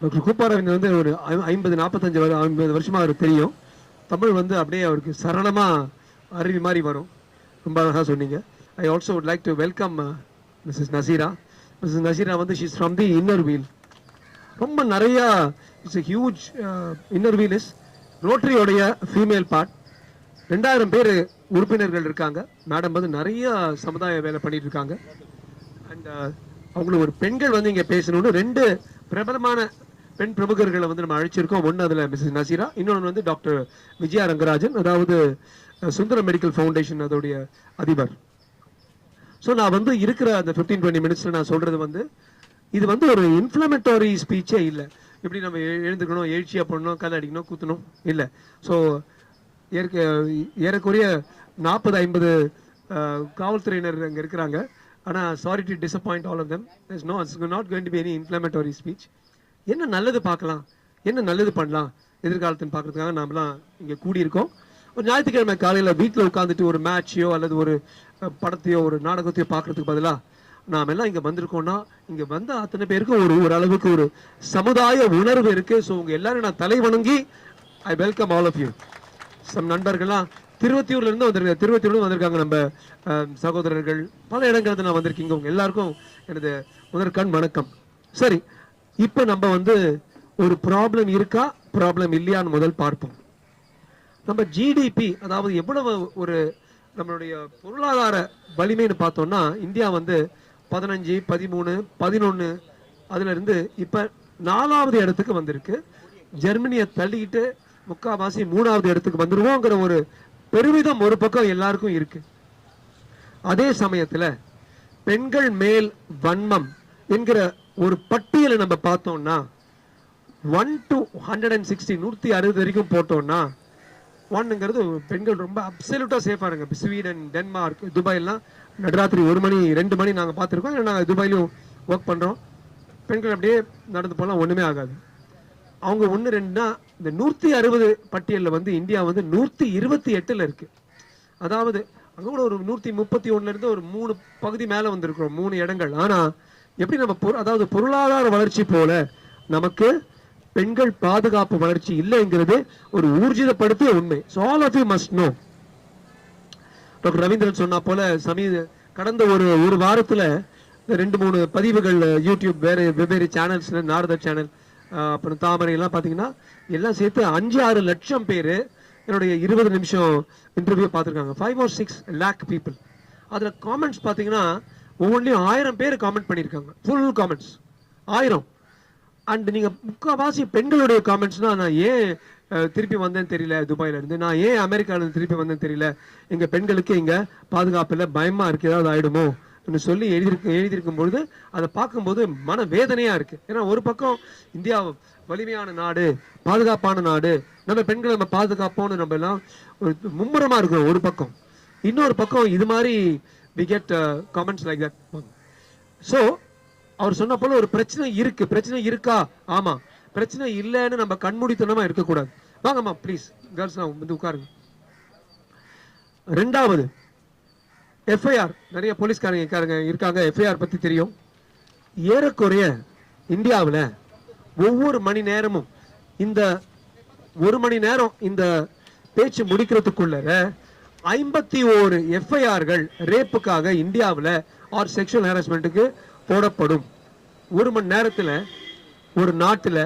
Doctor கூப்பாரவிந்தர் வந்து ஒரு ஐ- ஐம்பது நாற்பத்தஞ்சு வரு ஐம்பது வருஷமாக அவருக்கு தெரியும். தமிழ் வந்து அப்படியே அவருக்கு சரளமாக அருவி மாதிரி வரும். ரொம்ப அழகாக சொன்னீங்க. I also would like to welcome Mrs Nazira Mrs Nazira வந்து she's from the Inner Wheel ரொம்ப நிறையா it's huge Inner Wheel is ரோட்டரியோடைய female part ரெண்டாயிரம் பேர் உறுப்பினர்கள் இருக்காங்க. மேடம் வந்து நிறைய சமுதாய வேலை பண்ணிட்டு இருக்காங்க. அண்ட் uh, அவங்களுக்கு ஒரு பெண்கள் வந்து இங்கே பேசணும்னு ரெண்டு பிரபலமான பெண் பிரமுகர்களை வந்து நம்ம அழைச்சிருக்கோம். ஒன்று அதில் மிஸ்ஸஸ் நசீரா இன்னொன்று வந்து டாக்டர் விஜயா ரங்கராஜன் அதாவது சுந்தரம் மெடிக்கல் ஃபவுண்டேஷன் அதோடைய அதிபர். ஸோ நான் வந்து இருக்கிற அந்த ஃபிஃப்டீன் டுவெண்ட்டி மினிட்ஸில் நான் சொல்கிறது வந்து இது வந்து ஒரு இன்ஃப்ளமேட்டரி ஸ்பீச்சே இல்லை. இப்படி நம்ம எழுந்துக்கணும் எழுச்சியாக பண்ணணும் கதை அடிக்கணும் கூத்தணும்? இல்லை. ஸோ ஏற்க ஏறக்குறைய நாற்பது ஐம்பது காவல்துறையினர் அங்கே இருக்கிறாங்க. ஆனால் sorry to disappoint all of them is no it's not going to be any inflammatory speech என்ன நல்லது பார்க்கலாம்? என்ன நல்லது பண்ணலாம்? எதிர்காலத்தின் பார்க்கறதுக்காக நாமெல்லாம் இங்கே கூடியிருக்கோம். ஒரு ஞாயிற்றுக்கிழமை காலையில் வீட்டில் உட்காந்துட்டு ஒரு மேட்சையோ அல்லது ஒரு படத்தையோ ஒரு நாடகத்தையோ பார்க்கறதுக்கு பதிலாக நாம் எல்லாம் இங்கே வந்திருக்கோம்னா இங்கே வந்த அத்தனை பேருக்கும் ஒரு ஒரு அளவுக்கு ஒரு சமுதாய உணர்வு இருக்குது ஸோ உங்கள் எல்லாரும் நான் தலை வணங்கி I welcome all of you some நண்பர்கள்லாம் திருவத்தியூர்லேருந்து வந்திருக்காங்க. திருவத்தியூர்லேருந்து வந்திருக்காங்க நம்ம சகோதரர்கள். பல இடங்கள்லேருந்து நான் வந்திருக்கீங்க உங்கள் எல்லாருக்கும் எனது முதற்கண் வணக்கம். சரி இப்போ நம்ம வந்து ஒரு ப்ராப்ளம் இருக்கா? ப்ராப்ளம் இல்லையான்னு முதல் பார்ப்போம். நம்ம ஜிடிபி அதாவது எவ்வளவு ஒரு நம்மளுடைய பொருளாதார வலிமைன்னு பார்த்தோம்னா இந்தியா வந்து பதினஞ்சு பதிமூணு பதினொன்று அதுல இருந்து நாலாவது இடத்துக்கு வந்திருக்கு. ஜெர்மனியை தள்ளிக்கிட்டு முக்காவாசி மூணாவது இடத்துக்கு வந்துருவோங்கிற ஒரு பெருமிதம் ஒரு பக்கம் எல்லாருக்கும் இருக்கு. அதே சமயத்தில் பெண்கள் மேல் வன்மம் என்கிற ஒரு பட்டியலை நம்ம பார்த்தோம்னா one to hundred and sixty நூற்றி அறுபது வரைக்கும் போட்டோம்னா ஒன்னுங்கிறது பெண்கள் ரொம்ப அப்சல்யூட்டாக சேஃபாக இருங்க. ஸ்வீடன் டென்மார்க் துபாய்லாம் நடுராத்திரி ஒரு மணி ரெண்டு மணி நாங்கள் பார்த்துருக்கோம். ஏன்னா நாங்கள் துபாயிலும் ஒர்க் பண்ணுறோம் பெண்கள் அப்படியே நடந்து போகலாம் ஒன்றுமே ஆகாது. அவங்க ஒன்று ரெண்டுனா இந்த நூற்றி அறுபது பட்டியலில் வந்து இந்தியா வந்து நூற்றி இருபத்தி எட்டில் இருக்குது அதாவது அங்கே கூட ஒரு நூற்றி முப்பத்தி ஒன்றுலேருந்து ஒரு மூணு பகுதி மேலே வந்திருக்கிறோம் மூணு இடங்கள். ஆனால் எப்படி நம்ம அதாவது பொருளாதார வளர்ச்சி போல நமக்கு பெண்கள் பாதுகாப்பு வளர்ச்சி இல்லைங்கிறது ஒரு ஊர்ஜிதப்படுத்திய உண்மை. So all of you must know doctor Ravindran சொன்னா போல சமீ கடந்த ஒரு ஒரு வாரத்துல ரெண்டு மூணு பதிவுகள் யூடியூப் வேறு வெவ்வேறு சேனல்ஸ் நாரத சேனல் அப்புறம் தாமரை எல்லாம் பார்த்தீங்கன்னா எல்லாம் சேர்த்து அஞ்சு ஆறு லட்சம் பேர் என்னுடைய இருபது நிமிஷம் இன்டர்வியூ பார்த்துருக்காங்க five or six lakh people அதில் காமெண்ட்ஸ் பார்த்தீங்கன்னா ஒவ்வொன்றிலையும் ஆயிரம் பேர் காமெண்ட் பண்ணியிருக்காங்க. ஃபுல் காமெண்ட்ஸ் ஆயிரம். அண்ட் நீங்கள் முக்கால்வாசி பெண்களுடைய காமெண்ட்ஸ்னால் நான் ஏன் திருப்பி வந்தேன்னு தெரியல துபாயிலேருந்து நான் ஏன் அமெரிக்காவிலேருந்து திருப்பி வந்தேன்னு தெரியல. எங்கள் பெண்களுக்கு இங்கே பாதுகாப்பில் பயமாக இருக்குது ஏதாவது ஆகிடுமோ சொல்லி எழுதியிருக்க எழுதியிருக்கும் பொழுது அதை பார்க்கும்போது மன வேதனையாக இருக்குது ஏன்னா ஒரு பக்கம் இந்தியா வலிமையான நாடு பாதுகாப்பான நாடு நம்ம பெண்களை நம்ம பாதுகாப்போம்னு நம்ம எல்லாம் ஒரு மும்முரமாக இருக்கிறோம் ஒரு பக்கம். இன்னொரு பக்கம் இது மாதிரி we get comments like that so அவர் சொன்ன போல ஒரு பிரச்சனை இருக்கு. பிரச்சனை இருக்கா? ஆமா. பிரச்சனை இல்லைன்னு நம்ம கண்மூடித்தனமா இருக்கக்கூடாது. வாங்கம்மா ப்ளீஸ் கேர்ள்ஸ் வந்து உட்காருங்க. ரெண்டாவது எஃப்ஐஆர் நிறைய போலீஸ்காரங்க இருக்காங்க. இருக்காங்க. எஃப்ஐஆர் பத்தி தெரியும். ஏறக்குறைய இந்தியாவில் ஒவ்வொரு மணி நேரமும் இந்த ஒரு மணி நேரம் இந்த பேச்சு முடிக்கிறதுக்குள்ள ஐம்பத்தி ஓரு எஃப்ஐஆர்கள் ரேப்புக்காக இந்தியாவில் ஆர் செக்ஷுவல் ஹாரஸ்மெண்ட்டுக்கு போடப்படும். ஒரு மணி நேரத்தில் ஒரு நாட்டில்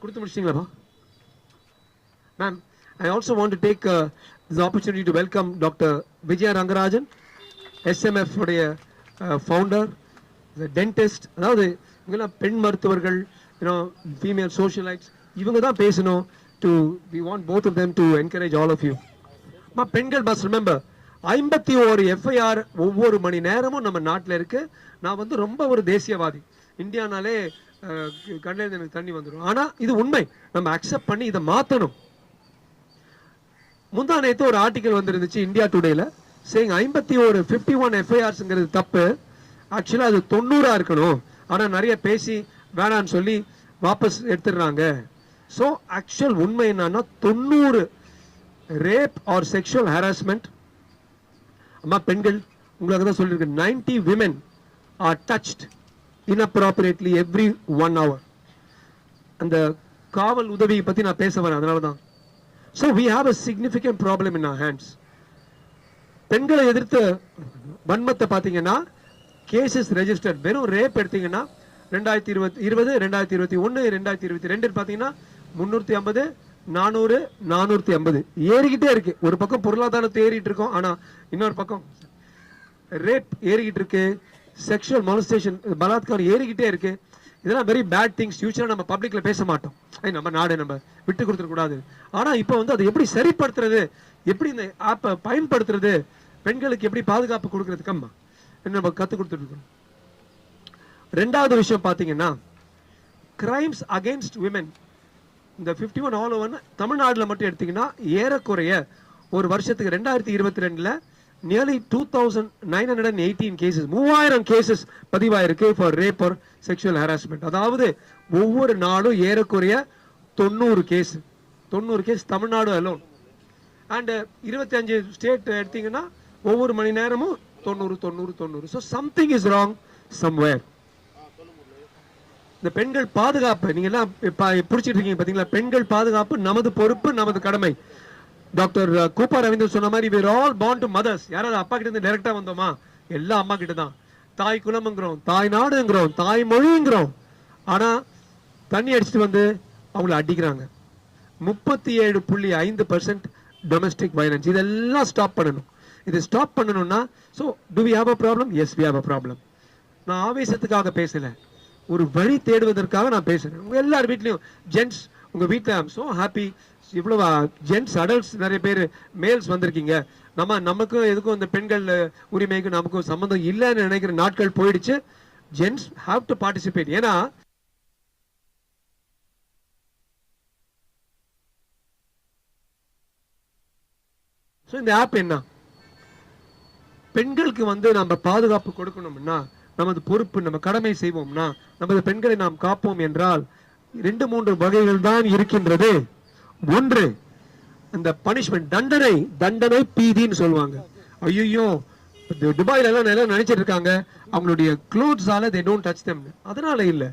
கொடுத்து முடிச்சிங்களா ma'am I also want to take this opportunity to welcome doctor Vijaya Rangarajan SMF உடைய uh, ஃபவுண்டர் டென்டிஸ்ட் அதாவது இவங்கெல்லாம் பெண் மருத்துவர்கள் யூனோ ஃபீமேல் சோஷியலைட்ஸ் இவங்க தான் பேசணும். To we want both of them to encourage all of you அம்மா பெண்கள் மஸ்ட் ரிமெம்பர் ஐம்பத்தி ஓரு எஃப்ஐஆர் ஒவ்வொரு மணி நேரமும் நம்ம நாட்டில் இருக்கு. நான் வந்து ரொம்ப ஒரு தேசியவாதி. இந்தியானாலே கண்ணில் எனக்கு தண்ணி வந்துடும் ஆனால் இது உண்மை. நம்ம அக்செப்ட் பண்ணி இதை மாற்றணும் முந்தா நேற்று ஒரு ஆர்டிக்கல் வந்திருந்துச்சு இந்தியா டுடேல சேங் ஐம்பத்தி ஒரு ஃபிஃப்டி ஒன் எஃப்ஐஆர்ஸுங்கிறது தப்பு. ஆக்சுவலாக அது தொண்ணூறாக இருக்கணும். ஆனால் நிறைய பேசி வேணான்னு சொல்லி வாபஸ் எடுத்துடுறாங்க. ஸோ ஆக்சுவல் உண்மை என்னன்னா தொண்ணூறு ரேப் ஆர் செக்ஷுவல் ஹராஸ்மெண்ட் அம்மா பெண்கள் உங்களுக்கு தான் சொல்லியிருக்கேன் ninety women are touched inappropriately every one hour அந்த காவல் உதவியை பற்றி நான் பேச வரேன் அதனால தான் so we have a significant problem in our hands பெண்களை எதிர்த்து வன்மத்தை பார்த்தீங்கன்னா கேசஸ் ரெஜிஸ்டர்ட் வெறும் ரேப் எடுத்தீங்கன்னா ரெண்டாயிரத்தி இருபத்தி இருபது ரெண்டாயிரத்தி இருபத்தி ஒன்று ரெண்டாயிரத்தி இருபத்தி ரெண்டு பார்த்தீங்கன்னா முந்நூற்றி ஐம்பது நானூறு நானூற்றி ஐம்பது. ஏறிக்கிட்டே இருக்கு. ஒரு பக்கம் பொருளாதாரத்தை ஏறிட்டு இருக்கோம் ஆனால் இன்னொரு பக்கம் ரேப் ஏறிக்கிட்டு இருக்கு. செக்ஷுவல் மாலஸ்டேஷன் பலாத்காரம் ஏறிக்கிட்டே இருக்கு. இதெல்லாம் வெரி பேட் திங்ஸ் ஃபியூச்சர் நம்ம பப்ளிக்ல பேச மாட்டோம். ஐ நம்ம நாடு நம்ம விட்டு கொடுத்துடக்கூடாது ஆனால் ஆனா இப்போ வந்து அதை எப்படி சரிப்படுத்துறது? எப்படி இந்த ஆப்பை பயன்படுத்துறது? பெண்களுக்கு எப்படி பாதுகாப்பு கொடுக்கறதுக்கம்மா நம்ம கத்து கொடுத்துட்டு இருக்கோம். ரெண்டாவது விஷயம் பாத்தீங்கன்னா கிரைம்ஸ் அகைன்ஸ்ட் விமென் இந்த ஃபிஃப்டி ஒன் ஆல் ஓவன் தமிழ்நாட்டில் மட்டும் எடுத்தீங்கன்னா ஏறக்குறைய ஒரு வருஷத்துக்கு ரெண்டாயிரத்தி இருபத்தி ரெண்டில் nearly two thousand nine hundred and eighteen cases மூவாயிரம் cases பதிவாயிருக்கு for rape or sexual harassment அதாவது ஒவ்வொரு நாளும் ஏறக்குறைய தொண்ணூறு கேஸ் தொண்ணூறு கேஸ் தமிழ்நாடு அலோன் அண்டு இருபத்தி அஞ்சு ஸ்டேட் எடுத்தீங்கன்னா ஒவ்வொரு மணி நேரமும் தொண்ணூறு தொண்ணூறு தொண்ணூறு. So something is wrong somewhere இந்த பெண்கள் பாதுகாப்பு நீங்க எல்லாம் இப்ப பிடிச்சிட்டு இருக்கீங்க பாத்தீங்களா? பெண்கள் பாதுகாப்பு நமது பொறுப்பு நமது கடமை. டாக்டர் கூப்பா ரவீந்தர் சொன்ன மாதிரி where all bound to mothers யாராவது அப்பா கிட்ட இருந்து டைரக்டா வந்தோமா? எல்லாம் அம்மா கிட்ட தான். தாய் குலம்ங்கிறோம் தாய் நாடுங்கிறோம் தாய் மொழிங்கிறோம். ஆனா தண்ணி அடிச்சுட்டு வந்து அவங்கள அடிக்கிறாங்க. முப்பத்தி ஏழு புள்ளி ஐந்து பர்சன்ட் டொமஸ்டிக் வயலன்ஸ் இதெல்லாம் ஸ்டாப் பண்ணணும். இதை ஸ்டாப் பண்ணணும்னா so to we have a problem yes we have a problem நான் ஆவேசத்துக்காக பேசலை. ஒரு வழி தேடுவதற்காக நான் பேசுறேன். உங்க எல்லார் வீட்லயும் ஜென்ட்ஸ் உங்க வீட்டில் ஐம் ஸோ ஹாப்பி இவ்வளோ ஜென்ட்ஸ் அடல்ட்ஸ் நிறைய பேர் மேல்ஸ் வந்திருக்கீங்க. நம்ம நமக்கும் எதுக்கும் இந்த பெண்கள் உரிமைக்கு நமக்கும் சம்மந்தம் இல்லைன்னு நினைக்கிற நாட்கள் போயிடுச்சு. ஜென்ட்ஸ் ஹாவ் டு பார்ட்டிசிபேட் ஏன்னா ஸோ இந்த ஆப் என்ன? பெண்களுக்கு வந்து நம்ம பாதுகாப்பு கொடுக்கணும்னா நமது பொறுப்பு நம்ம கடமை செய்வோம்னா நமது பெண்களை நாம் காப்போம் என்றால் ரெண்டு மூன்று வகைகள் தான் இருக்கின்றது. ஒன்று அந்த பனிஷ்மெண்ட் தண்டனை தண்டனை பீதின்னு சொல்லுவாங்க. ஐயோ துபாயில எல்லாம் நல்லா நினைச்சிட்டு இருக்காங்க அவங்களுடைய க்ளோத்ஸால தே டோன்ட் டச் தெம் அதனால இல்ல.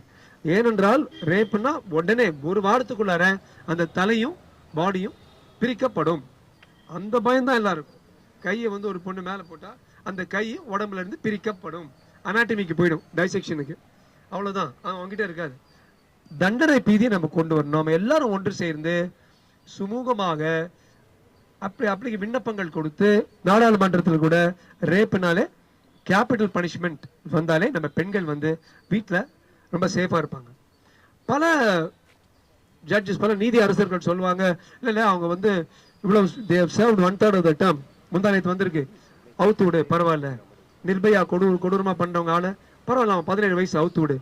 ஏனென்றால் ரேப்னா உடனே ஒரு வாரத்துக்குள்ளார அந்த தலையும் பாடியும் பிரிக்கப்படும். அந்த பயம் தான் எல்லாருக்கும். கையை வந்து ஒரு பொண்ணு மேலே போட்டா அந்த கை உடம்புல இருந்து பிரிக்கப்படும். அனாட்டமிக்கு போயிடும் டைசெக்ஷனுக்கு அவ்வளவுதான். அவங்ககிட்ட இருக்காது. தண்டனை பீதியை நம்ம கொண்டு வரணும். நம்ம எல்லாரும் ஒன்று சேர்ந்து சுமூகமாக அப்படி அப்படி விண்ணப்பங்கள் கொடுத்து நாடாளுமன்றத்தில் கூட ரேப்புனாலே கேபிட்டல் பனிஷ்மெண்ட் வந்தாலே நம்ம பெண்கள் வந்து வீட்டில் ரொம்ப சேஃபாக இருப்பாங்க. பல ஜட்ஜஸ் பல நீதி அரசர்கள் சொல்லுவாங்க இல்லை இல்லை அவங்க வந்து இவ்வளோ they've serve one third of the term முந்தானத்து வந்திருக்கு. அவுத்து விடு பரவாயில்ல. நிர்பயா கொடூர் கொடூரமாக பண்றவங்க பரவாயில்ல அவன் பதினேழு வயசு அவுத்து விடு.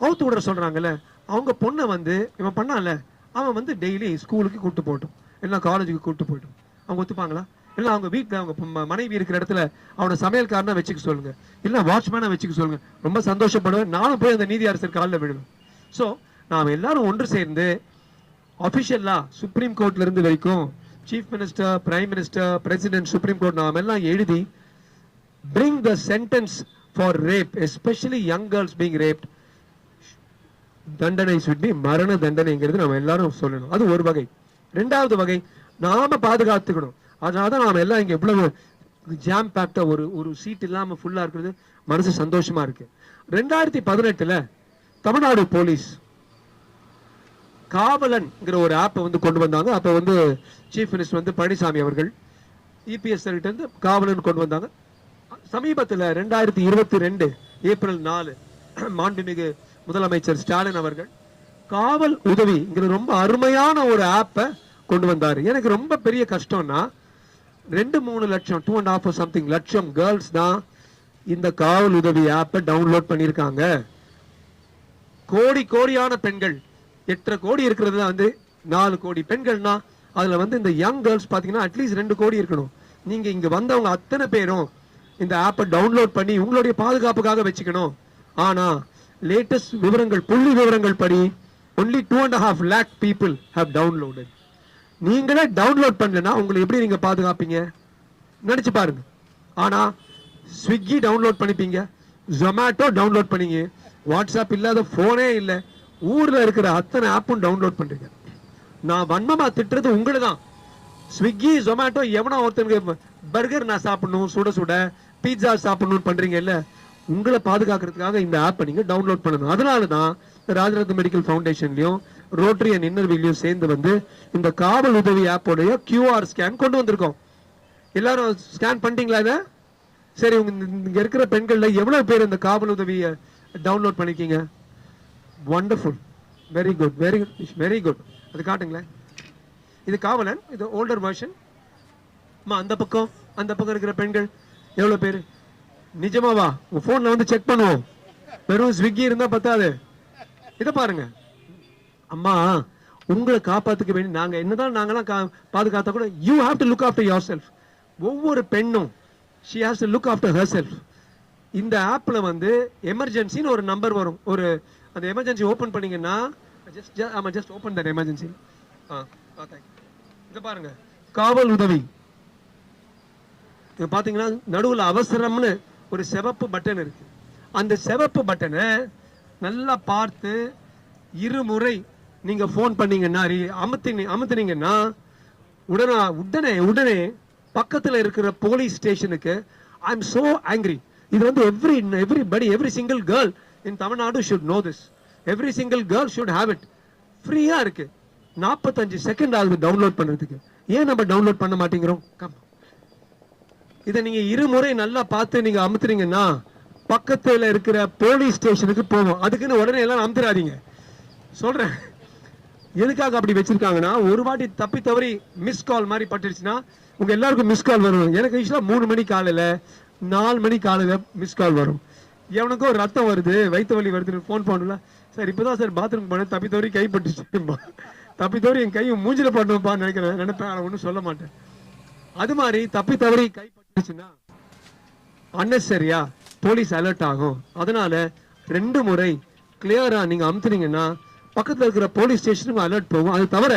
அவுத்து விட சொல்கிறாங்கல்ல அவங்க பொண்ணை வந்து இவன் பண்ணான்ல அவன் வந்து டெய்லி ஸ்கூலுக்கு கூப்பிட்டு போட்டோம் இல்லை காலேஜுக்கு கூப்பிட்டு போய்ட்டோம் அவங்க ஒத்துப்பாங்களா? இல்லை அவங்க வீட்டில் அவங்க மனைவி இருக்கிற இடத்துல அவனை சமையல்காரனா வச்சுக்க சொல்லுங்க. இல்லை வாட்ச்மேனை வச்சுக்க சொல்லுங்க. ரொம்ப சந்தோஷப்படுவேன். நானும் போய் அந்த நீதி அரசர் காலில் விழுவேன். ஸோ நாம் எல்லாரும் ஒன்று சேர்ந்து அஃபிஷியலாக சுப்ரீம் கோர்ட்லேருந்து வரைக்கும் chief minister prime minister president supreme court நாம் எல்லாம் எழுதி bring the sentence for rape especially young girls being raped, தண்டனை சுட்டி மரண தண்டனைங்கிறது நம்ம எல்லாரும் சொல்லணும். அது ஒரு வகை. ரெண்டாவது வகை நாம பாதுகாத்துக்கணும். அதனால தான் நாம எல்லாம் இங்க எவ்வளவு ஜாம் பேக்டா ஒரு ஒரு சீட் இல்லாம ஃபுல்லா இருக்கிறது. மனசு சந்தோஷமா இருக்கு. ரெண்டாயிரத்தி பதினெட்டுல தமிழ்நாடு போலீஸ் காவலன்ங்கிற ஒரு ஆப்பை வந்து கொண்டு வந்தாங்க. அப்ப வந்து சீஃப் மினிஸ்டர் வந்து பழனிசாமி அவர்கள் இபிஎஸ் இருந்து காவலன் கொண்டு வந்தாங்க. சமீபத்தில் ரெண்டாயிரத்தி இருபத்தி ரெண்டு ஏப்ரல் நாலு மாண்புமிகு முதலமைச்சர் ஸ்டாலின் அவர்கள் காவல் உதவிங்கிற ரொம்ப அருமையான ஒரு ஆப்பை கொண்டு வந்தார். எனக்கு ரொம்ப பெரிய கஷ்டம்னா ரெண்டு மூணு லட்சம் டூ அண்ட் ஆஃப் சம்திங் லட்சம் கேர்ள்ஸ் தான் இந்த காவல் உதவி ஆப்பை டவுன்லோட் பண்ணியிருக்காங்க கோடி கோடியான பெண்கள் எட்டரை கோடி இருக்கிறது வந்து நாலு கோடி பெண்கள்னா அதில் வந்து இந்த யங் கேர்ள்ஸ் பார்த்தீங்கன்னா அட்லீஸ்ட் ரெண்டு கோடி இருக்கணும். நீங்கள் இங்கே வந்தவங்க அத்தனை பேரும் இந்த ஆப்பை டவுன்லோட் பண்ணி உங்களுடைய பாதுகாப்புக்காக வச்சுக்கணும். ஆனா லேட்டஸ்ட் விவரங்கள் புள்ளி விவரங்கள் படி only two and half lakh people have downloaded நீங்களே டவுன்லோட் பண்ணலன்னா உங்களை எப்படி நீங்க பாதுகாப்பீங்க? நினைச்சு பாருங்க. ஆனா ஸ்விக்கி டவுன்லோட் பண்ணிப்பீங்க. ஜொமேட்டோ டவுன்லோட் பண்ணீங்க. வாட்ஸ்அப் இல்லாத ஃபோனே இல்லை. ஊர்ல இருக்கிற அத்தனை ஆப்பும் டவுன்லோட் பண்றீங்க. நான் வன்மமா திட்டுறது உங்களை தான். ஸ்விக்கி ஜொமேட்டோ எவனோ ஒருத்தனுக்கு பர்கர் நான் சாப்பிடணும் சுட சுட பீட்சா சாப்பிடணும்னு பண்றீங்க இல்ல உங்களை பாதுகாக்கிறதுக்காக இந்த ஆப்பை நீங்க டவுன்லோட் பண்ணணும். அதனால தான் ராஜரத்ன மெடிக்கல் ஃபவுண்டேஷன்லயும் ரோட்டரி அண்ட் இன்னர்விலையும் சேர்ந்து வந்து இந்த காவல் உதவி ஆப்போடைய கியூஆர் ஸ்கேன் கொண்டு வந்திருக்கோம். எல்லாரும் ஸ்கேன் பண்ணிட்டீங்களா இதை? சரி உங்க இந்த- இங்க இருக்கிற பெண்கள்ல எவ்வளவு பேர் இந்த காவல் உதவியை டவுன்லோட் பண்ணிருக்கீங்க? Wonderful very good very very good அது காட்டுங்களேன். இது காவலன். இது ஓல்டர் வெர்ஷன் அம்மா அந்த பக்கம். அந்த பக்கம் இருக்கிற பெண்கள். எவ்வளோ பேர்? நிஜமாவா உங்கள் ஃபோனில் வந்து செக் பண்ணுவோம். வெறும் ஸ்விக்கி இருந்தால் பத்தாது. இதை பாருங்க. அம்மா உங்களை காப்பாற்றுக்க வேண்டி நாங்கள் என்னதான் நாங்களாம் கா- பாதுகாத்தா கூட you have to look after yourself ஒவ்வொரு பெண்ணும் she has to look after herself இந்த ஆப்பில் வந்து எமர்ஜென்சின்னு ஒரு நம்பர் வரும். ஒரு அந்த எமர்ஜென்சி ஓப்பன் பண்ணிங்கன்னா ஜஸ்ட் ஆமாம் just open that emergency ah ah thank இதை பாருங்கள் காவல் உதவி. இது பார்த்தீங்கன்னா நடுவில் அவசரம்னு ஒரு சிவப்பு பட்டன் இருக்குது அந்த சிவப்பு பட்டனை நல்லா பார்த்து இருமுறை நீங்கள் ஃபோன் பண்ணீங்கன்னா அமுத்தினி அமுத்துனீங்கன்னா உடனே உடனே உடனே பக்கத்தில் இருக்கிற போலீஸ் ஸ்டேஷனுக்கு ஐ எம் சோ ஆங்க்ரி இது வந்து every everybody every single girl in Tamil Nadu should know this every single girl should have it ஃப்ரீயாக இருக்குது நாற்பத்தஞ்சு செகண்ட் ஆகுது டவுன்லோட் பண்ணுறதுக்கு ஏன் நம்ம டவுன்லோட் பண்ண மாட்டேங்கிறோம்? கம் இதை நீங்க இருமுறை நல்லா பார்த்து நீங்க அமுத்துறீங்கன்னா பக்கத்துல இருக்கிற போலீஸ் ஸ்டேஷனுக்கு போவோம். அதுக்குன்னு உடனே எல்லாம் அமுத்துறாதீங்க. சொல்றேன். எதுக்காக அப்படி வச்சிருக்காங்கன்னா ஒரு வாட்டி தப்பி தவறி மிஸ் கால் மாதிரி பட்டுருச்சுன்னா உங்க எல்லாருக்கும் மிஸ் கால் வரும். எனக்கு யூஸ்வலா மூணு மணி காலையில நாலு மணி காலையில மிஸ் கால் வரும். எவனுக்கோ ரத்தம் வருது வயிற்று வலி வருதுன்னு ஃபோன் பண்ணல. சார் இப்போதான் சார் பாத்ரூம் போனேன். தப்பி தவறி கை பட்டுச்சுப்பா தப்பி தவறி என் கையும் மூஞ்சில பட்டணும்ப்பா நினைக்கிறேன். நினைப்பேன் ஆனா ஒன்றும் சொல்ல மாட்டேன். அது மாதிரி தப்பி தவறி கை அன்னெசரியா போலீஸ் அலர்ட் ஆகும். அதனால ரெண்டு முறை கிளியரா நீங்க அமுத்துனீங்கன்னா பக்கத்துல இருக்கிற போலீஸ் ஸ்டேஷனுக்கு அலர்ட் போகும். அது தவிர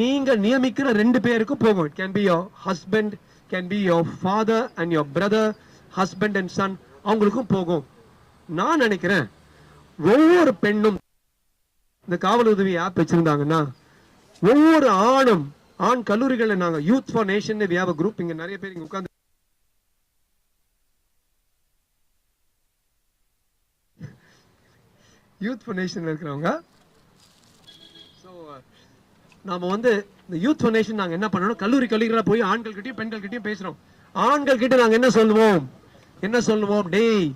நீங்க நியமிக்கிற ரெண்டு பேருக்கும் போகும். Can be your husband can be your father and your brother husband and son அவங்களுக்கும் போகும். நான் நினைக்கிறேன் ஒவ்வொரு பெண்ணும் இந்த காவல் உதவி ஆப் வச்சிருந்தாங்கன்னா ஒவ்வொரு ஆணும் ஆண் கல்லூரிகளில் நாங்க யூத் ஃபார் நேஷன் குரூப் இங்க நிறைய பேர் இங்க உட்கார்ந்து யூத் ஃபார் இருக்கிறவங்க. ஸோ நாம வந்து இந்த யூத் ஃபவுண்டேஷன் நாங்கள் நாங்க என்ன பண்ணணும்? கல்லூரி கல்லூரிகளாக போய் ஆண்கள் கிட்டயும் பெண்கள் கிட்டயும் பேசுறோம். ஆண்கள் கிட்ட நாங்க என்ன சொல்லுவோம்? என்ன சொல்லுவோம்? டேய்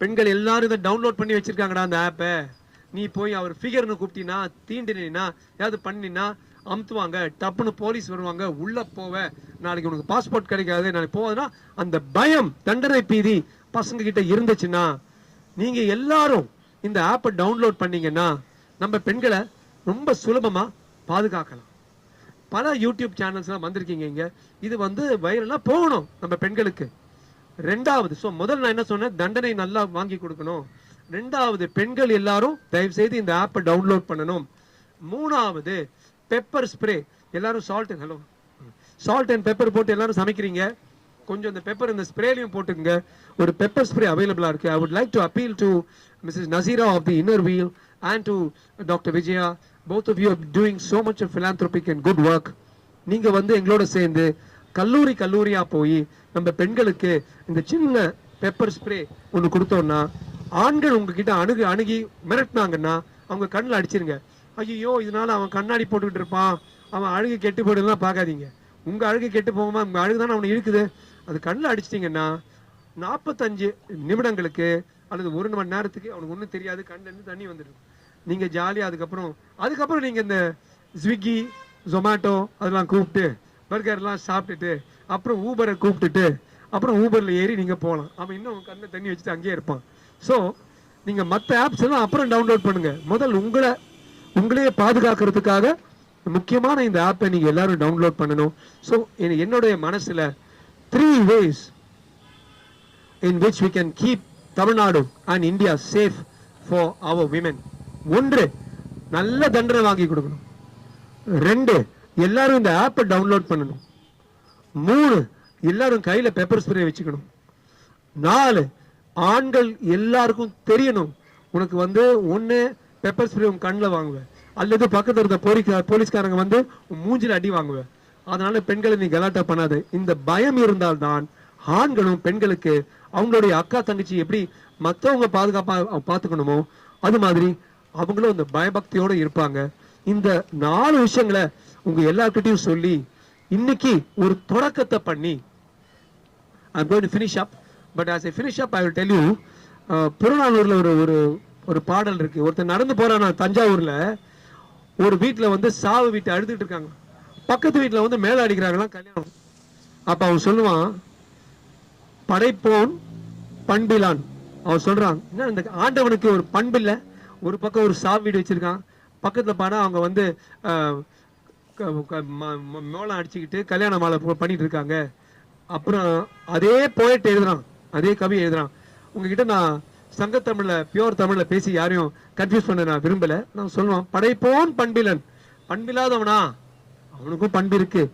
பெண்கள் எல்லாரும் இதை டவுன்லோட் பண்ணி வச்சிருக்காங்கடா அந்த ஆப்பை நீ போய் அவர் ஃபிகர்னு கூப்பிட்டினா தீண்டினா ஏதாவது பண்ணினா அமுத்துவாங்க. டப்புன்னு போலீஸ் வருவாங்க. உள்ள போவ. நாளைக்கு உனக்கு பாஸ்போர்ட் கிடைக்காது. நாளைக்கு போவதுன்னா அந்த பயம் தண்டனை பீதி பசங்க கிட்ட இருந்துச்சுன்னா நீங்க எல்லாரும் இந்த ஆப்பை டவுன்லோட் பண்ணீங்கன்னா நம்ம பெண்களை ரொம்ப சுலபமாக பாதுகாக்கலாம். பல யூடியூப் சேனல்ஸ்லாம் வந்திருக்கீங்க இங்கே. இது வந்து வைரலாக போகணும் நம்ம பெண்களுக்கு. ரெண்டாவது ஸோ முதல் நான் என்ன சொன்னேன்? தண்டனை நல்லா வாங்கி கொடுக்கணும். ரெண்டாவது பெண்கள் எல்லாரும் தயவு செய்து இந்த ஆப்பை டவுன்லோட் பண்ணணும். மூணாவது பெப்பர் ஸ்ப்ரே எல்லாரும் salt hello salt and pepper போட்டு எல்லாரும் சமைக்கிறீங்க. கொஞ்சம் இந்த பெப்பர் இந்த ஸ்ப்ரேலையும் போட்டுங்க ஒரு பெப்பர் ஸ்ப்ரே அவைலபிளாக இருக்குது I would like to appeal to Mrs Nasira of the and wheel Dr. Vijaya. Doctor Vijaya you of you doing much much philanthropic and good work நீங்க வந்து எங்களோட சேர்ந்து கல்லூரி கல்லூரியா போய் நம்ம பெண்களுக்கு இந்த சின்ன பெப்பர் ஸ்ப்ரே ஒன்று கொடுத்தோம்னா ஆண்கள் உங்ககிட்ட அணுகு அணுகி மிரட்டினாங்கன்னா அவங்க கண்ணில் அடிச்சிருங்க ஐயோ இதனால அவன் கண்ணாடி போட்டுக்கிட்டு இருப்பான் அவன் அழுகு கெட்டு போயிடுலாம் பார்க்காதீங்க உங்கள் அழுகு கெட்டு போகாமல் உங்கள் அழுகு தானே அவனை இழுக்குது அது கண்ணில் அடிச்சிட்டிங்கன்னா நாற்பத்தஞ்சு நிமிடங்களுக்கு அல்லது ஒரு மணி நேரத்துக்கு அவனுக்கு ஒன்றும் தெரியாது கண்ணுல தண்ணி வந்துடும் நீங்கள் ஜாலியாக அதுக்கப்புறம் அதுக்கப்புறம் நீங்கள் இந்த ஸ்விக்கி ஜொமேட்டோ அதெல்லாம் கூப்பிட்டு பர்கர்லாம் சாப்பிட்டுட்டு அப்புறம் ஊபரை கூப்பிட்டுட்டு அப்புறம் ஊபரில் ஏறி நீங்கள் போகலாம் அவன் இன்னும் அவன் கண்ணில் தண்ணி வச்சுட்டு அங்கேயே இருப்பான். ஸோ நீங்கள் மற்ற ஆப்ஸ் எல்லாம் அப்புறம் டவுன்லோட் பண்ணுங்கள் முதல் உங்களை உங்களையே பாதுகாக்கிறதுக்காக முக்கியமான இந்த ஆப்பை நீங்கள் எல்லாரும் டவுன்லோட் பண்ணணும். ஸோ என்னுடைய மனசில் three ways in which we can keep Tamil Nadu and India safe for our women ஒன்று நல்ல தண்டனை வாங்கி கொடுக்கணும். ரெண்டு எல்லாரும் இந்த ஆப்பை டவுன்லோட் பண்ணணும். மூணு எல்லாரும் கையில் பெப்பர் ஸ்ப்ரே வச்சுக்கணும். நாலு ஆண்கள் எல்லாருக்கும் தெரியணும். உனக்கு வந்து ஒன்று பெப்பர் ஸ்ப்ரே உன் கண்ணில் வாங்குவேன் அல்லது பக்கத்தில் இருந்த போலீஸ் போலீஸ்காரங்க வந்து மூஞ்சில் அடி வாங்குவேன் அதனால பெண்களை நீ கலாட்டா பண்ணாது. இந்த பயம் இருந்தால்தான் ஆண்களும் பெண்களுக்கு அவங்களுடைய அக்கா தங்கச்சி எப்படி மற்றவங்க பாதுகாப்பா பார்த்துக்கணுமோ அது மாதிரி அவங்களும் அந்த பயபக்தியோடு இருப்பாங்க. இந்த நாலு விஷயங்களை உங்க எல்லாருக்கிட்டையும் சொல்லி இன்னைக்கு ஒரு தொடக்கத்தை பண்ணி I'm going finish up but as a finish up I will will tell ஒரு ஒரு ஒரு பாடல் இருக்கு. ஒருத்தர் நடந்து போறானா தஞ்சாவூர்ல ஒரு வீட்டில் வந்து சாவு வீட்டை அழுதுகிட்டு இருக்காங்க. பக்கத்து வீட்டில் வந்து மேலே அடிக்கிறாங்களாம் கல்யாணம். அப்போ அவன் சொல்லுவான் படைப்போன் பண்பிலான். அவன் சொல்றான் என்ன இந்த ஆண்டவனுக்கு ஒரு பண்பு இல்லை? ஒரு பக்கம் ஒரு சாவு வீடு வச்சிருக்கான். பக்கத்துல பாடா அவங்க வந்து க- க- ம- ம- மேளம் அடிச்சுக்கிட்டு கல்யாண மாலை பண்ணிட்டு இருக்காங்க. அப்புறம் அதே போயிட்டு எழுதுறான் அதே கவி எழுதுறான். உங்ககிட்ட நான் சங்கத்தமிழ்ல பியோர் தமிழ்ல பேசி யாரையும் கன்ஃபியூஸ் பண்ண நான் விரும்பல. நான் சொல்லுவான் படைப்போன் பண்பிலன். பண்பில்லாதவனா? அவனுக்கும் பண்பு இருக்கு.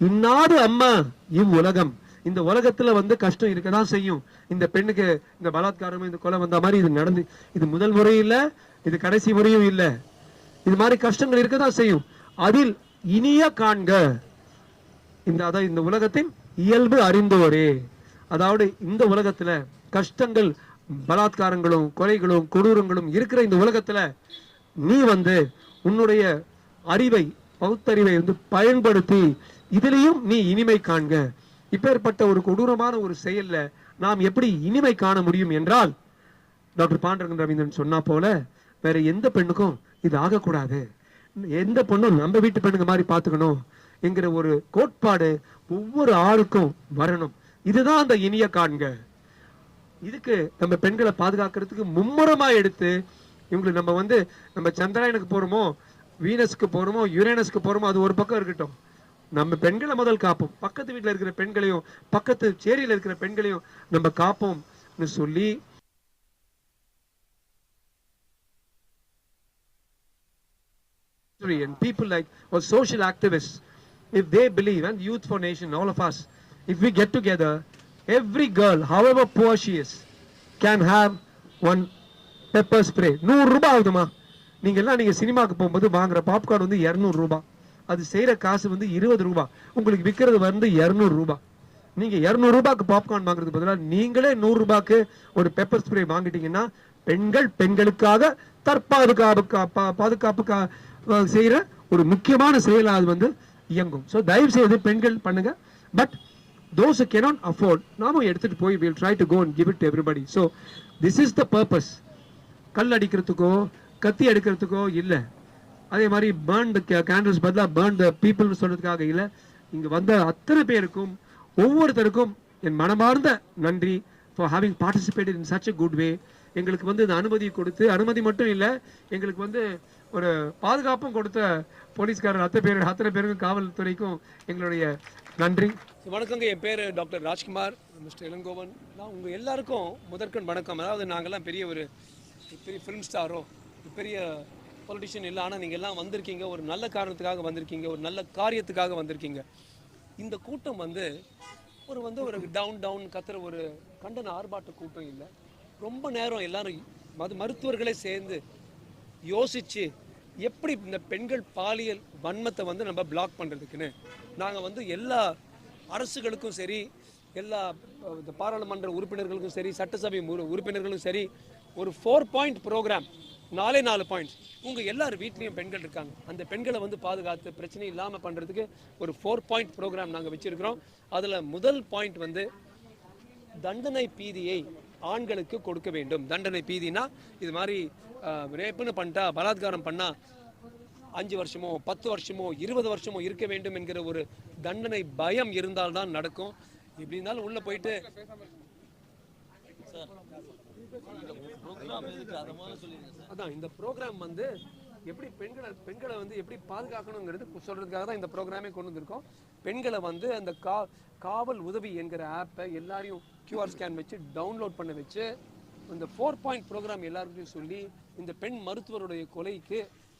இன்னாது அம்மா இவ் உலகம் இந்த உலகத்துல வந்து கஷ்டம் இருக்கதான் செய்யும். இந்த பெண்ணுக்கு இந்த பலாத்காரம் இந்த கொலை வந்த மாதிரி இது நடந்து இது முதல் முறையும் இல்லை இது கடைசி முறையும் இல்லை. இது மாதிரி கஷ்டங்கள் இருக்கதான் செய்யும். அதில் இனிய காண்க. இந்த அதாவது இந்த உலகத்தின் இயல்பு அறிந்தோரே. அதாவது இந்த உலகத்துல கஷ்டங்கள் பலாத்காரங்களும் கொலைகளும் கொடூரங்களும் இருக்கிற இந்த உலகத்துல நீ வந்து உன்னுடைய அறிவை பகுத்தறிவை வந்து பயன்படுத்தி இதுலேயும் நீ இனிமை காண்க. இப்பேற்பட்ட ஒரு கொடூரமான ஒரு செயல்ல நாம் எப்படி இனிமை காண முடியும் என்றால் டாக்டர் பாண்டரங்கன் ரவீந்திரன் சொன்னா போல வேற எந்த பெண்ணுக்கும் இது ஆகக்கூடாது. எந்த பொண்ணும் நம்ம வீட்டு பெண்ணுங்க மாதிரி பார்த்துக்கணும் என்கிற ஒரு கோட்பாடு ஒவ்வொரு ஆளுக்கும் வரணும். இதுதான் அந்த இனிய காண்க. இதுக்கு நம்ம பெண்களை பாதுகாக்கிறதுக்கு மும்முரமா எடுத்து இவங்களுக்கு நம்ம வந்து நம்ம சந்திராயனுக்கு போறோமோ வீனஸ்க்கு போறோமோ யுரேனஸ்க்கு போறோமோ அது ஒரு பக்கம் இருக்கட்டும். நம்ம பெண்களை முதல் காப்போம் பக்கத்து வீட்டில் இருக்கிற பெண்களையும் பக்கத்து சேரியில் இருக்கிற பெண்களையும் நம்ம காப்போம்னு சொல்லி and people like or social activists, if they believe, and Youth for Nation, all of us, if we get together, every girl, however poor she is, can have one pepper spray. நூறு ரூபாய் ஆகுதுமா நீங்க எல்லாம் நீங்க சினிமாக்கு போகும்போது வாங்குற popcorn வந்து இருநூறு ரூபாய் அது செய்கிற காசு வந்து இருபது ரூபா. உங்களுக்கு விற்கிறது வந்து இரநூறுபா நீங்கள் நீங்க இருநூறு ரூபாய்க்கு பாப்கார்ன் வாங்குறது பதிலாக நீங்களே நூறுரூபாக்கு ஒரு பெப்பர் ஸ்ப்ரே வாங்கிட்டீங்கன்னா பெண்கள் பெண்களுக்காக தற்பாதுகாப்பு பாதுகாப்புக்காக செய்கிற ஒரு முக்கியமான செயலாக அது வந்து இயங்கும். ஸோ தயவு செய்து பெண்கள் பண்ணுங்க. பட் தோஸ் கெனாட் அஃபோர்ட் நாமும் எடுத்துகிட்டு போய் will try to go and give it everybody so this is the purpose கல் அடிக்கிறதுக்கோ கத்தி எடுக்கிறதுக்கோ இல்லை. அதே மாதிரி பேர்ன் த கேண்டில்ஸ் பதிலாக பேர்ன் த பீப்புள்னு சொல்றதுக்காக இல்லை. இங்கே வந்த அத்தனை பேருக்கும் ஒவ்வொருத்தருக்கும் என் மனமார்ந்த நன்றி for having participated in such a good way எங்களுக்கு வந்து இந்த அனுமதி கொடுத்து அனுமதி மட்டும் இல்லை எங்களுக்கு வந்து ஒரு பாதுகாப்பும் கொடுத்த போலீஸ்காரர் அத்தனை பேர் அத்தனை பேருக்கும் காவல்துறைக்கும் எங்களுடைய நன்றி. வணக்கங்க. என் பேர் டாக்டர் ராஜ்குமார் மிஸ்டர் இளங்கோவன். நான் உங்கள் எல்லாருக்கும் முதற்கண் வணக்கம். அதாவது நாங்கள்லாம் பெரிய ஒரு பெரிய ஃபிலிம் ஸ்டாரோ பெரிய பொலிட்டிஷியன் இல்லை ஆனால் நீங்கள் எல்லாம் வந்திருக்கீங்க. ஒரு நல்ல காரணத்துக்காக வந்திருக்கீங்க. ஒரு நல்ல காரியத்துக்காக வந்திருக்கீங்க. இந்த கூட்டம் வந்து ஒரு வந்து ஒரு டவுன் டவுன் கத்துற ஒரு கண்டன ஆர்ப்பாட்ட கூட்டம் இல்லை. ரொம்ப நேரம் எல்லாரும் மது மருத்துவர்களே சேர்ந்து யோசித்து எப்படி இந்த பெண்கள் பாலியல் வன்மத்தை வந்து நம்ம பிளாக் பண்ணுறதுக்குன்னு நாங்கள் வந்து எல்லா அரசுகளுக்கும் சரி எல்லா இந்த பாராளுமன்ற உறுப்பினர்களுக்கும் சரி சட்டசபை உறுப்பினர்களும் உறுப்பினர்களுக்கும் சரி ஒரு ஃபோர் பாயிண்ட் ப்ரோக்ராம் நாலே நாலு பாயிண்ட்ஸ் உங்கள் எல்லார் வீட்லேயும் பெண்கள் இருக்காங்க. அந்த பெண்களை வந்து பாதுகாத்து பிரச்சனை இல்லாமல் பண்ணுறதுக்கு ஒரு ஃபோர் பாயிண்ட் ப்ரோக்ராம் நாங்கள் வச்சுருக்கிறோம். அதில் முதல் பாயிண்ட் வந்து தண்டனை பீதியை ஆண்களுக்கு கொடுக்க வேண்டும். தண்டனை பீதினா இது மாதிரி ரேப்புன்னு பண்ணிட்டா பலாத்காரம் பண்ணால் அஞ்சு வருஷமோ பத்து வருஷமோ இருபது வருஷமோ இருக்க வேண்டும் என்கிற ஒரு தண்டனை பயம் இருந்தால்தான் நடக்கும். இப்படி இருந்தாலும் உள்ளே போயிட்டு அதான் இந்த ப்ரோக்ராம் வந்து எப்படி பெண்களை பெண்களை வந்து எப்படி பாதுகாக்கணுங்கிறது சொல்றதுக்காக தான் இந்த ப்ரோக்ராமே கொண்டு வந்திருக்கோம். பெண்களை வந்து அந்த கா காவல் உதவி என்கிற ஆப்பை எல்லாரையும் கியூஆர் ஸ்கேன் வச்சு டவுன்லோட் பண்ண வச்சு இந்த ஃபோர் பாயிண்ட் ப்ரோக்ராம் எல்லாருக்கிட்டையும் சொல்லி இந்த பெண் மருத்துவருடைய கொலைக்கு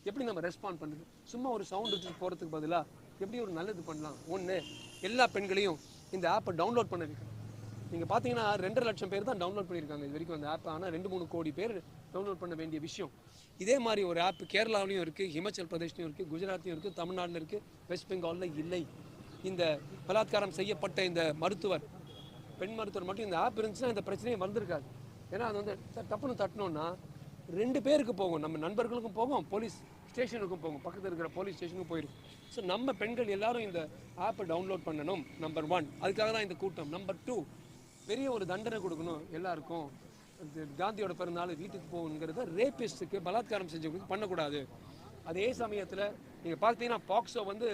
எப்படி நம்ம ரெஸ்பாண்ட் பண்ணுறது சும்மா ஒரு சவுண்ட் வச்சு போகிறதுக்கு பதிலாக எப்படி ஒரு நல்லது பண்ணலாம்? ஒன்று எல்லா பெண்களையும் இந்த ஆப்பை டவுன்லோட் பண்ண வைக்கணும். நீங்கள் பார்த்தீங்கன்னா ரெண்டரை லட்சம் பேர் தான் டவுன்லோட் பண்ணியிருக்காங்க இது வரைக்கும் அந்த ஆப் ஆனால் ரெண்டு மூணு கோடி பேர் டவுன்லோட் பண்ண வேண்டிய விஷயம். இதே மாதிரி ஒரு ஆப் கேரளாவிலையும் இருக்குது ஹிமாச்சல் பிரதேஷ்லையும் இருக்குது குஜராத்லையும் இருக்குது தமிழ்நாட்டில் இருக்குது வெஸ்ட் பெங்காலில் இல்லை. இந்த பலாத்காரம் செய்யப்பட்ட இந்த மருத்துவர் பெண் மருத்துவர் மட்டும் இந்த ஆப் இருந்துச்சுன்னா இந்த பிரச்சனையே வந்திருக்காது. ஏன்னா அது வந்து டப்புன்னு தட்டினோன்னா ரெண்டு பேருக்கு போகும். நம்ம நண்பர்களுக்கும் போகும் போலீஸ் ஸ்டேஷனுக்கும் போகும். பக்கத்தில் இருக்கிற போலீஸ் ஸ்டேஷனுக்கும் போயிடும் ஸோ நம்ம பெண்கள் எல்லாரும் இந்த ஆப்பை டவுன்லோட் பண்ணணும் நம்பர் ஒன் அதுக்காக தான் இந்த கூட்டம். நம்பர் டூ பெரிய ஒரு தண்டனை கொடுக்கணும் எல்லாருக்கும். இந்த காந்தியோட பிறந்தநாள் வீட்டுக்கு போகணுங்கிறத ரேபிஸ்ட்டுக்கு பலாத்காரம் செஞ்சவங்களுக்கு பண்ணக்கூடாது. அதே சமயத்தில் நீங்கள் பார்த்தீங்கன்னா பாக்ஸோ வந்து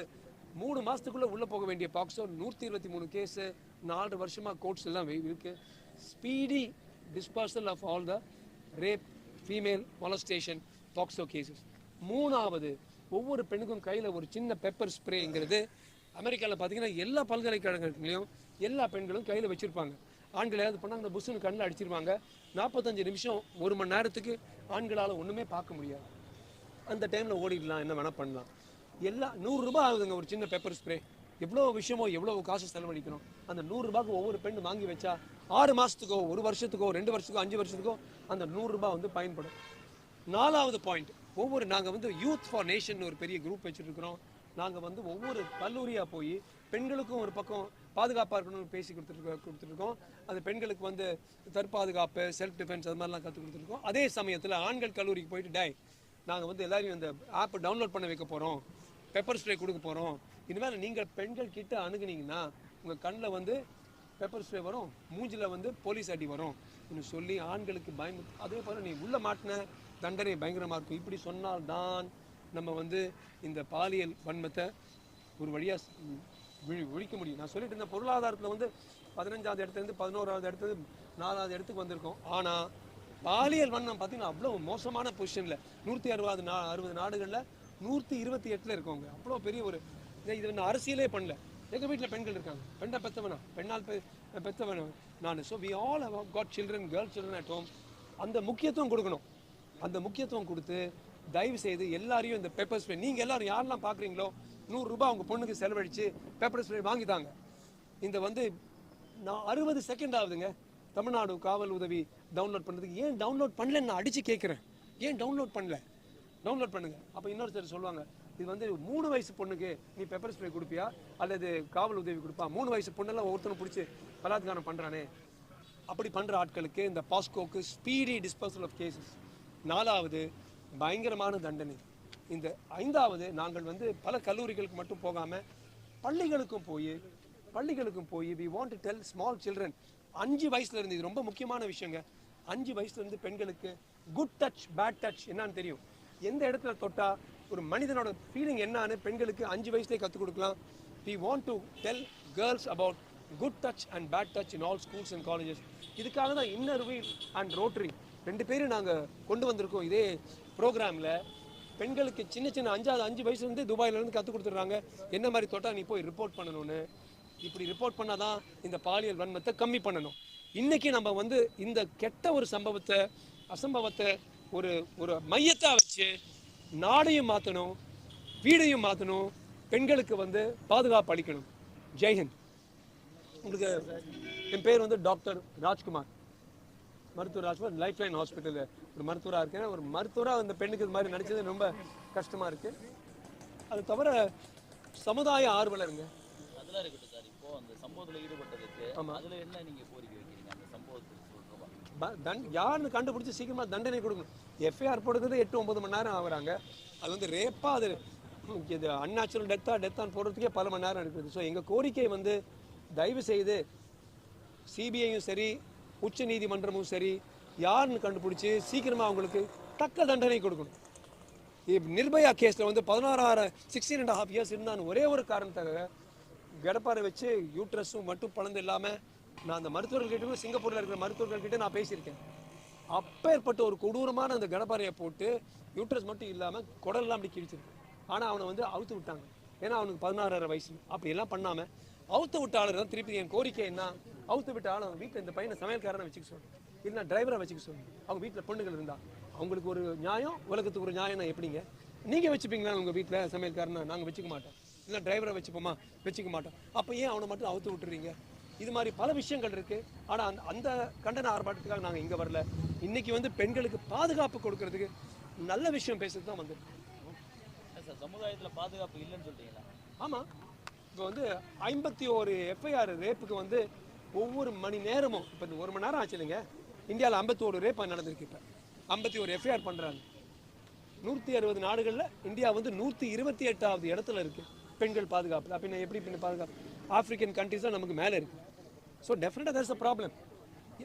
மூணு மாதத்துக்குள்ளே உள்ளே போக வேண்டிய பாக்ஸோ நூற்றி இருபத்தி மூணு கேஸு நாலு வருஷமாக கோர்ட்ஸ் எல்லாம் இருக்குது speedy dispersal of all the rape female molestation POCSO cases மூணாவது ஒவ்வொரு பெண்ணுக்கும் கையில் ஒரு சின்ன பெப்பர் ஸ்ப்ரேங்கிறது அமெரிக்காவில் பார்த்தீங்கன்னா எல்லா பல்கலைக்கழகங்களையும் எல்லா பெண்களும் கையில் வச்சுருப்பாங்க. ஆண்கள் ஏதாவது பண்ணால் அந்த புஷ்ஷுன்னு கண்ணில் அடிச்சிருவாங்க. நாற்பத்தஞ்சு நிமிஷம் ஒரு மணி நேரத்துக்கு ஆண்களால் ஒன்றுமே பார்க்க முடியாது. அந்த டைமில் ஓடிடலாம் என்ன வேணால் பண்ணலாம். எல்லா நூறுரூபா ஆகுதுங்க ஒரு சின்ன பெப்பர் ஸ்ப்ரே எவ்வளோ விஷயமோ எவ்வளோ காசு செலவழிக்கணும். அந்த நூறுரூபாக்கு ஒவ்வொரு பெண் வாங்கி வச்சா ஆறு மாதத்துக்கோ ஒரு வருஷத்துக்கோ ரெண்டு வருஷத்துக்கோ அஞ்சு வருஷத்துக்கோ அந்த நூறுரூபா வந்து பயன்படும். நாலாவது பாயிண்ட் ஒவ்வொரு நாங்கள் வந்து யூத் ஃபார் நேஷன் ஒரு பெரிய குரூப் வச்சுருக்கிறோம். நாங்கள் வந்து ஒவ்வொரு கல்லூரியாக போய் பெண்களுக்கும் ஒரு பக்கம் பாதுகாப்பாக இருக்கணும்னு பேசி கொடுத்துருக்கோம் கொடுத்துருக்கோம் அது பெண்களுக்கு வந்து தற்பாதுகாப்பு செல்ஃப் டிஃபென்ஸ் அது மாதிரிலாம் கற்றுக் கொடுத்துருக்கோம். அதே சமயத்தில் ஆண்கள் கல்லூரிக்கு போயிட்டு டே நாங்கள் வந்து எல்லாரையும் அந்த ஆப்பை டவுன்லோட் பண்ண வைக்க போகிறோம் பெப்பர் ஸ்ப்ரே கொடுக்க போகிறோம் இனிமேல் நீங்கள் பெண்கள் கிட்ட அணுகுனீங்கன்னா உங்கள் கண்ணில் வந்து பெப்பர் ஸ்ப்ரே வரும் மூஞ்சில் வந்து போலீஸ் அடி வரும். இன்னும் சொல்லி ஆண்களுக்கு பயம் அதே போல் நீ உள்ள மாட்டின தண்டனை பயங்கரமாக இருக்கும். இப்படி சொன்னால் தான் நம்ம வந்து இந்த பாலியல் வன்மத்தை ஒரு வழியாக விழி விழிக்க முடியும். நான் சொல்லிட்டு இருந்த பொருளாதாரத்தில் வந்து பதினஞ்சாவது இடத்துலேருந்து பதினோராவது இடத்துல நாலாவது இடத்துக்கு வந்திருக்கோம். ஆனால் பாலியல் வண்ணம் பார்த்தீங்கன்னா அவ்வளோ மோசமான பொசிஷனில் நூற்றி அறுபது நா அறுபது நாடுகளில் நூற்றி இருபத்தி எட்டில் இருக்கவங்க. அவ்வளோ பெரிய ஒரு இதை இது நான் அரசியலே பண்ணல. எங்கள் வீட்டில் பெண்கள் இருக்காங்க. பெண்ணை பெற்றவனா பெண்ணால் பெ பெற்றவன நான். So we all have got children girl children at home அந்த முக்கியத்துவம் கொடுக்கணும். அந்த முக்கியத்துவம் கொடுத்து தயவு செய்து எல்லாரையும் இந்த பேப்பர்ஸ் நீங்கள் எல்லாரும் யாரெல்லாம் பார்க்குறீங்களோ நூறுரூபா அவங்க பொண்ணுக்கு செலவழித்து பேப்பர் ஸ்ப்ரே வாங்கி இந்த வந்து நான் அறுபது செகண்ட் ஆகுதுங்க. தமிழ்நாடு காவல் உதவி டவுன்லோட் பண்ணுறதுக்கு ஏன் டவுன்லோட் பண்ணலன்னு நான் அடித்து கேட்குறேன் ஏன் டவுன்லோட் பண்ணல? டவுன்லோட் பண்ணுங்க. அப்போ இன்னொருத்தர் சொல்லுவாங்க இது வந்து மூணு வயசு பொண்ணுக்கு நீ பெப்பர் ஸ்ப்ரே கொடுப்பியா? அல்லது காவல் உதவி கொடுப்பா? மூணு வயசு பொண்ணெல்லாம் ஒருத்தனை பிடிச்சி பலாத்காரம் பண்ணுறானே அப்படி பண்ணுற ஆட்களுக்கு இந்த பாஸ்கோக்கு ஸ்பீடி டிஸ்போசல் ஆஃப் கேசஸ் நாலாவது பயங்கரமான தண்டனை. இந்த ஐந்தாவது நாங்கள் வந்து பல கல்லூரிகளுக்கு மட்டும் போகாமல் பள்ளிகளுக்கும் போய் பள்ளிகளுக்கும் போய் we want to tell small children அஞ்சு வயசுல இருந்து இது ரொம்ப முக்கியமான விஷயங்க. அஞ்சு வயசுலேருந்து பெண்களுக்கு குட் டச் பேட் டச் என்னன்னு தெரியும். எந்த இடத்துல தொட்டால் ஒரு மனிதனோட ஃபீலிங் என்னான்னு பெண்களுக்கு அஞ்சு வயசுலேயே கற்றுக் கொடுக்கலாம். We want to tell girls about good touch and bad touch in all schools and colleges இதுக்காக தான் இன்னர் வீல் அண்ட் ரோட்ரி ரெண்டு பேரும் நாங்கள் கொண்டு வந்திருக்கோம். இதே ப்ரோக்ராமில் பெண்களுக்கு சின்ன சின்ன அஞ்சாவது அஞ்சு வயசுலேருந்து துபாயிலேருந்து கற்றுக் கொடுத்துட்றாங்க. என்ன மாதிரி தொட்டால் நீ போய் ரிப்போர்ட் பண்ணணும்னு? இப்படி ரிப்போர்ட் பண்ணாதான் இந்த பாலியல் வன்மத்தை கம்மி பண்ணணும். இன்றைக்கி நம்ம வந்து இந்த கெட்ட ஒரு சம்பவத்தை அசம்பவத்தை ஒரு ஒரு மையத்தை வச்சு நாடையும் மாற்றணும் வீடையும் மாற்றணும் பெண்களுக்கு வந்து பாதுகாப்பு அளிக்கணும். ஜெய்ஹிந்த் உங்களுக்கு என் பேர் வந்து டாக்டர் ராஜ்குமார். மருத்துவர் ராஜ்குமார் லைஃப் லைன் ஹாஸ்பிட்டலில் ஒரு மருத்துவராக இருக்கேன். ஒரு மருத்துவராக அந்த பெண்ணுக்கு இது மாதிரி நினச்சது ரொம்ப கஷ்டமாக இருக்குது அது தவிர சமுதாய ஆர்வலருங்க அதெல்லாம் இருக்கட்டும் சார். இப்போ அந்த சம்பவத்துல ஈடுபட்டதுக்கு ஆமா. அதுல என்ன நீங்க கோரிக்கை வைக்கிறீங்க? அந்த சம்பவத்துக்கு சொல்றோம் ப- தண் யாருன்னு கண்டுபிடிச்சி சீக்கிரமாக தண்டனை கொடுக்கணும். எஃப்ஐஆர் போடுறது எட்டு ஒன்பது மணி நேரம் ஆகுறாங்க. அது வந்து ரேப்பாக அது இது அன்நேச்சுரல் டெத்தாக டெத்தான் போடுறதுக்கே பல மணி நேரம் இருக்குது. ஸோ எங்கள் கோரிக்கை வந்து தயவு செய்து சிபிஐயும் சரி உச்ச நீதிமன்றமும் சரி யாருன்னு கண்டுபிடிச்சி சீக்கிரமாக அவங்களுக்கு தக்க தண்டனை கொடுக்கணும். நிர்பயா கேஸில் வந்து பதினாறாயிரம் சிக்ஸ்டீன் அண்ட் ஹாஃப் இயர்ஸ் இருந்தான்னு ஒரே ஒரு காரணத்துக்காக கடப்பாரை வச்சு யூட்ரஸும் மட்டும் பழந்து இல்லாமல் நான் அந்த மருத்துவர்கள்கிட்ட சிங்கப்பூரில் இருக்கிற மருத்துவர்கள்கிட்ட நான் பேசியிருக்கேன். அப்பேற்பட்ட ஒரு கொடூரமான அந்த கடப்பாறையை போட்டு யூட்ரஸ் மட்டும் இல்லாமல் குடல்லாம் அப்படி கிழிச்சிருக்கேன் ஆனால் அவனை வந்து அவுத்து விட்டாங்க. ஏன்னா அவனுக்கு பதினாறாயிரம் வயசு. அப்படியெல்லாம் பண்ணாமல் அவுத்து விட்ட தான் திருப்பி என் கோரிக்கை என்ன? அவுத்து விட்ட ஆள் வீட்டில் இந்த பையனை சமையல்காரனை வச்சுக்க சொல்லணும் இல்லைன்னா டிரைவரை வச்சுக்க சொல்லணும் அவங்க வீட்டில் பொண்ணுகள் இருந்தா. அவங்களுக்கு ஒரு நியாயம் உலகத்துக்கு ஒரு நியாயம் எப்படிங்க? நீங்கள் வச்சுப்பீங்களா உங்கள் வீட்டில் சமையல்காரனை? நாங்கள் வச்சுக்க மாட்டோம். இல்லை டிரைவரை வச்சுப்போமா? வச்சுக்க மாட்டோம். அப்போ ஏன் அவனை மட்டும் அவுத்து விட்டுறீங்க? இது மாதிரி பல விஷயங்கள் இருக்கு. ஆனா அந்த அந்த கண்டன ஆர்ப்பாட்டத்துக்காக நாங்க இங்க வரல. இன்னைக்கு வந்து பெண்களுக்கு பாதுகாப்பு கொடுக்கறதுக்கு நல்ல விஷயம் பேசுறது தான் வந்து. சார் சமுதாயத்துல பாதுகாப்பு இல்லைன்னு சொல்றீங்களா? ஆமா. இப்போ வந்து ஐம்பத்தி ஒரு எஃப்ஐஆர் ரேப்புக்கு வந்து ஒவ்வொரு மணி நேரமும் இப்போ இந்த ஒரு மணி நேரம் ஆச்சு இல்லைங்க இந்தியாவில் ஐம்பத்தி ஒரு ரேப் நடந்திருக்கு இப்போ. ஐம்பத்தி ஒரு எஃப்ஐஆர் பண்ணுறாங்க நூற்றி அறுபது நாடுகளில் இந்தியா வந்து நூற்றி இருபத்தி எட்டாவது இடத்துல இருக்குது பெண்கள் பாதுகாப்பு. அப்படின்னா எப்படி பெண் பாதுகாப்பு? ஆப்பிரிக்கன் கண்ட்ரிஸ் நமக்கு மேலே இருக்குது ஸோ டெஃபினட்டாக தர்ஸ் அ ப்ராப்ளம்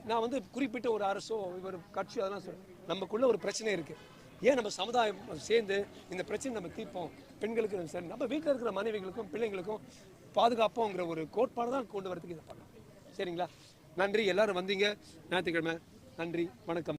நான் வந்து குறிப்பிட்ட ஒரு அரசோ ஒரு கட்சியோ அதெல்லாம் சொல்கிறேன் நமக்குள்ளே ஒரு பிரச்சனை இருக்குது ஏன் நம்ம சமுதாயம் சேர்ந்து இந்த பிரச்சனை நம்ம தீர்ப்போம்? பெண்களுக்கு சரி நம்ம வீட்டில் இருக்கிற மனைவிகளுக்கும் பிள்ளைங்களுக்கும் பாதுகாப்போங்கிற ஒரு கோட்பாடு தான் கொண்டு வரதுக்கு இதை பண்ணலாம் சரிங்களா? நன்றி. எல்லாரும் வந்தீங்க. ஞாயிற்றுக்கிழமை. நன்றி வணக்கம்.